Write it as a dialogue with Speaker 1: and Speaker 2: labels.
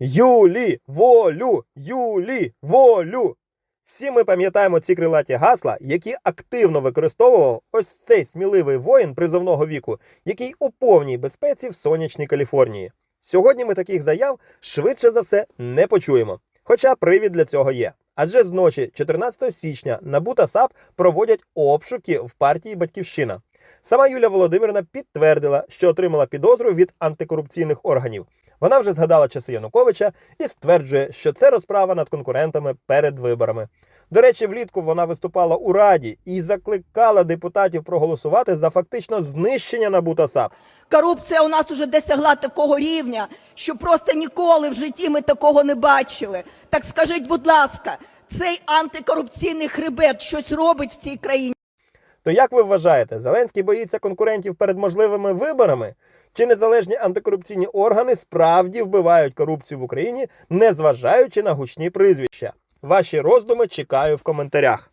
Speaker 1: Юлі, волю, Юлі, волю. Всі ми пам'ятаємо ці крилаті гасла, які активно використовував ось цей сміливий воїн призовного віку, який у повній безпеці в сонячній Каліфорнії. Сьогодні ми таких заяв швидше за все не почуємо. Хоча привід для цього є. Адже з ночі 14 січня НАБУ та САП проводять обшуки в партії Батьківщина. Сама Юлія Володимирівна підтвердила, що отримала підозру від антикорупційних органів. Вона вже згадала часи Януковича і стверджує, що це розправа над конкурентами перед виборами. До речі, влітку вона виступала у раді і закликала депутатів проголосувати за фактично знищення НАБУ САП.
Speaker 2: Корупція у нас уже досягла такого рівня, що просто ніколи в житті ми такого не бачили. Так скажіть, будь ласка, цей антикорупційний хребет щось робить в цій країні?
Speaker 1: То як ви вважаєте, Зеленський боїться конкурентів перед можливими виборами? Чи незалежні антикорупційні органи справді вбивають корупцію в Україні, незважаючи на гучні прізвища? Ваші роздуми чекаю в коментарях.